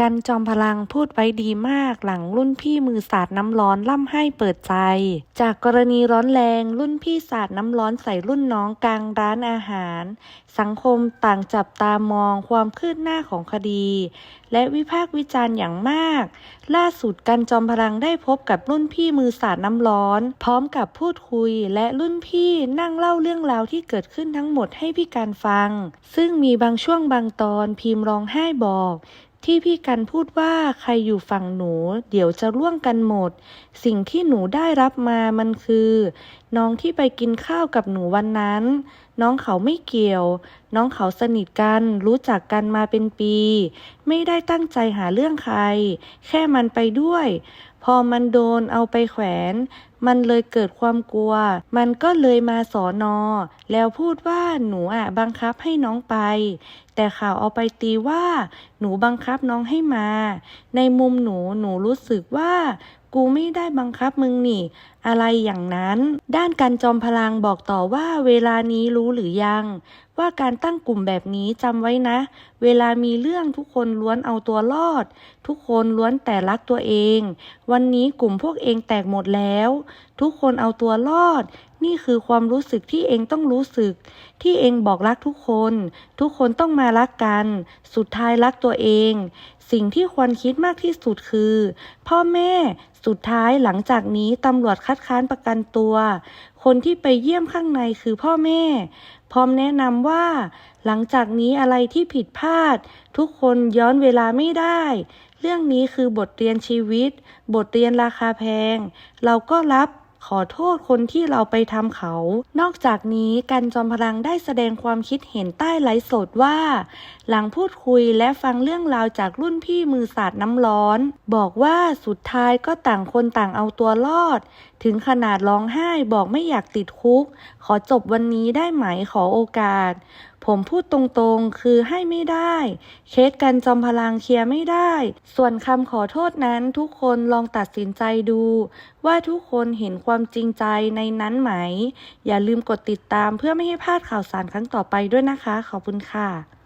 กันจอมพลังพูดไว้ดีมากหลังรุ่นพี่มือสาดน้ำร้อนล่ำให้เปิดใจ จากกรณีร้อนแรงรุ่นพี่สาดน้ำร้อนใส่รุ่นน้องกลางร้านอาหาร สังคมต่างจับตามองความคืบหน้าของคดี และวิพากษ์วิจารณ์อย่างมาก ล่าสุดกันจอมพลังได้พบกับรุ่นพี่มือสาดน้ำร้อน พร้อมกับพูดคุย และรุ่นพี่นั่งเล่าเรื่องราวที่เกิดขึ้นทั้งหมดให้พี่การฟัง ซึ่งมีบางช่วงบางตอนพิมพ์ร้องไห้บอก ที่พี่กันพูดว่าใครอยู่ฝั่งหนู เดี๋ยวจะร่วงกันหมด สิ่งที่หนูได้รับมามันคือ น้องที่ไปกินข้าวกับหนูวันนั้นน้องเขาไม่เกี่ยว น้องเขาสนิทกัน รู้จักกันมาเป็นปี ไม่ได้ตั้งใจหาเรื่องใคร แค่มันไปด้วย พอมันโดนเอาไปแขวน มันเลยเกิดความกลัว มันก็เลยมาสอนอ แล้วพูดว่าหนูอะบังคับให้น้องไป แต่ข่าวเอาไปตีว่า หนูบังคับน้องให้มา ในมุมหนูหนูรู้สึกว่า กูไม่ได้บังคับมึงนี่ อะไรอย่างนั้น ด้านการจอมพลังบอกต่อว่าเวลานี้รู้หรือยัง ว่าการตั้งกลุ่มแบบนี้จำไว้นะ เวลามีเรื่องทุกคนล้วนเอาตัวรอด ทุกคนล้วนแต่รักตัวเอง วันนี้กลุ่มพวกเองแตกหมดแล้ว ทุกคนเอาตัวรอด นี่คือความรู้สึกที่เองต้องรู้สึก ที่เองบอกรักทุกคน ทุกคนต้องมารักกัน สุดท้ายรักตัวเอง สิ่งที่ควรคิดมากที่สุดคือ พ่อแม่สุดท้ายหลังจากนี้ตำรวจคัดค้านประกันตัว คนที่ไปเยี่ยมข้างในคือพ่อแม่ พร้อมแนะนำว่า หลังจากนี้อะไรที่ผิดพลาด ทุกคนย้อนเวลาไม่ได้ เรื่องนี้คือบทเรียนชีวิต บทเรียนราคาแพง เราก็รับ ขอโทษคนที่เราไปทำเขา นอกจากนี้กันจอมพลังได้แสดงความคิดเห็นใต้ไลฟ์สดว่า หลังพูดคุยและฟังเรื่องราวจากรุ่นพี่มือสาดน้ำร้อน บอกว่าสุดท้ายก็ต่างคนต่างเอาตัวรอด ถึงขนาดร้องไห้บอกไม่อยากติดคุก ขอจบวันนี้ได้ไหมขอโอกาส ผมพูดตรงๆ คือให้ไม่ได้ เคสกันจอมพลังเคลียร์ไม่ได้ ส่วนคำขอโทษนั้นทุกคนลองตัดสินใจดู ว่าทุกคนเห็นความจริงใจในนั้นไหม อย่าลืมกดติดตามเพื่อไม่ให้พลาดข่าวสารครั้งต่อไปด้วยนะคะ ขอบคุณค่ะ